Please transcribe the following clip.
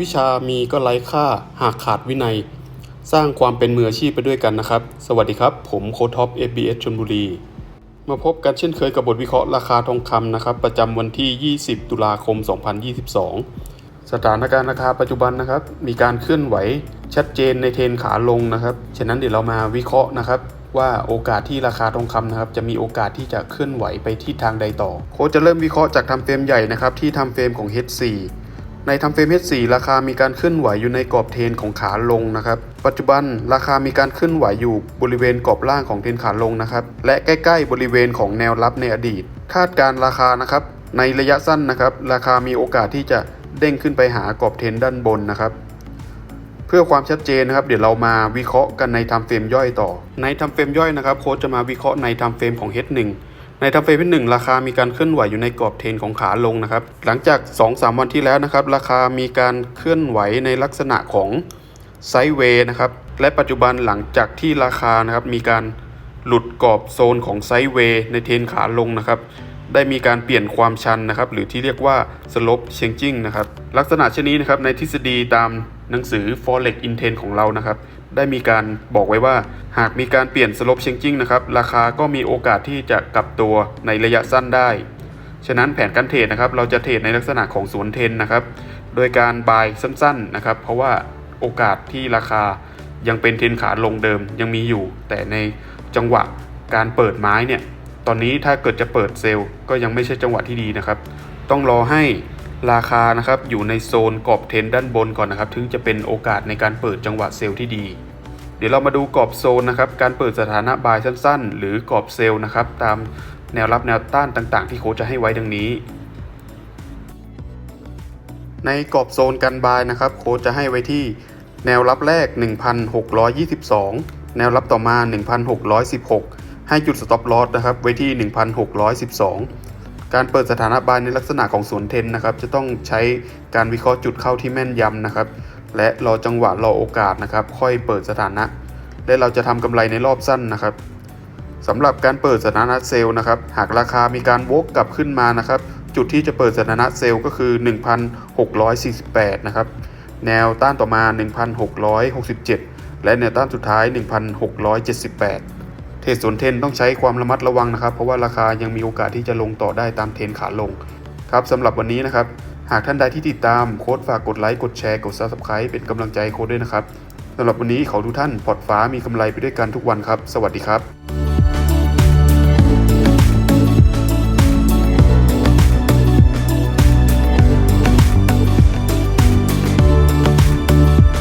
วิชามีก็ไร้ค่าหากขาดวินัย สร้างความเป็นมืออาชีพไปด้วยกันนะครับ สวัสดีครับ ผมโคท็อป FBS ชลบุรี มาพบกันเช่นเคยกับบทวิเคราะห์ราคาทองคำนะครับ ประจำวันที่ 20 ตุลาคม 2022 สถานการณ์ราคาปัจจุบันนะครับ มีการเคลื่อนไหวชัดเจนในเทรนขาลงนะครับ ฉะนั้นเดี๋ยวเรามาวิเคราะห์นะครับว่าโอกาสที่ราคาทองคำนะครับจะมีโอกาสที่จะเคลื่อนไหวไปที่ทางใดต่อ โค้ชจะเริ่มวิเคราะห์จากทำเฟรมใหญ่นะครับที่ทำเฟรมของ H4 ในทำเฟรม H4 ราคามีการเคลื่อนไหวอยู่ในกรอบเทนของขาลงนะครับ ปัจจุบันราคามีการเคลื่อนไหวอยู่บริเวณกรอบล่างของเทนขาลงนะครับ และใกล้ๆบริเวณของแนวรับในอดีต คาดการราคานะครับ ในระยะสั้นนะครับ ราคามีโอกาสที่จะเด้งขึ้นไปหากรอบเทนด้านบนนะครับ เพื่อความชัดเจนนะครับ เดี๋ยวเรามาวิเคราะห์กันในทำเฟรมย่อยต่อ ในทำเฟรมย่อยนะครับ โค้ชจะมาวิเคราะห์ในทำเฟรมของ H1 ในทำเฟรม H1 ราคามีการเคลื่อนไหวอยู่ในกรอบเทนของขาลงนะครับ หลังจาก 2-3 วันที่แล้วนะครับ ราคามีการเคลื่อนไหวในลักษณะของไซด์เวย์นะครับ และปัจจุบันหลังจากที่ราคานะครับมีการหลุดกรอบโซนของไซด์เวย์ในเทนขาลงนะครับ ได้มีการเปลี่ยนความชันนะครับ หรือที่เรียกว่า slope changing นะครับ ลักษณะเช่นนี้นะครับในทฤษฎีตาม หนังสือ forex intent ของเรานะครับ ได้มีการบอกไว้ว่า หากมีการเปลี่ยน slope changing นะครับ ราคาก็มีโอกาสที่จะกลับตัวในระยะสั้นได้ ฉะนั้นแผนการเทรดนะครับ เราจะเทรดในลักษณะของสวนเทนนะครับ โดยการบายสั้นๆนะครับ เพราะว่าโอกาสที่ราคายังเป็นเทนขาลงเดิมยังมีอยู่ แต่ในจังหวะการเปิดไม้เนี่ย ตอนนี้ถ้าเกิดจะเปิดเซลล์ก็ยังไม่ใช่จังหวะที่ดีนะครับ ต้องรอให้ ราคานะครับอยู่ในโซนกรอบเทนด้านบนก่อนนะครับ ถึงจะเป็นโอกาสในการเปิดจังหวะเซลล์ที่ดี เดี๋ยวเรามาดูกรอบโซนนะครับ การเปิดสถานะบายสั้น ๆ หรือกรอบเซลล์นะครับ ตามแนวรับแนวต้านต่าง ๆ ที่โค้ชจะให้ไว้ดังนี้ ในกรอบโซนการบายนะครับ โค้ชจะให้ไว้ที่แนวรับแรก 1,622 แนวรับต่อมา 1,616 ให้จุด stop loss นะครับไว้ที่ 1,612 การเปิดสถานะบายในลักษณะของสวนเทนนะครับ จะต้องใช้การวิเคราะห์จุดเข้าที่แม่นยำนะครับ และรอจังหวะรอโอกาสนะครับ ค่อยเปิดสถานะ และเราจะทำกำไรในรอบสั้นนะครับสำหรับการเปิดสถานะเซลล์นะครับ หากราคามีการวกกลับขึ้นมานะครับ จุดที่จะเปิดสถานะเซลล์ก็คือ 1,648 นะครับ แนวต้านต่อมา 1,667 และแนวต้านสุดท้าย 1,678เทรดสวนเทนต้องใช้ความระมัดระวังนะครับ เพราะว่าราคายังมีโอกาสที่จะลงต่อได้ตามเทรนขาลงครับสำหรับวันนี้นะครับ หากท่านใดที่ติดตามโค้ดฝากกดไลค์กดแชร์กด Subscribe เป็นกำลังใจโค้ดด้วยนะครับสำหรับวันนี้ขอทุกท่านพอร์ตฟ้ามีกำไรไปด้วยกันทุกวันครับ สวัสดีครับ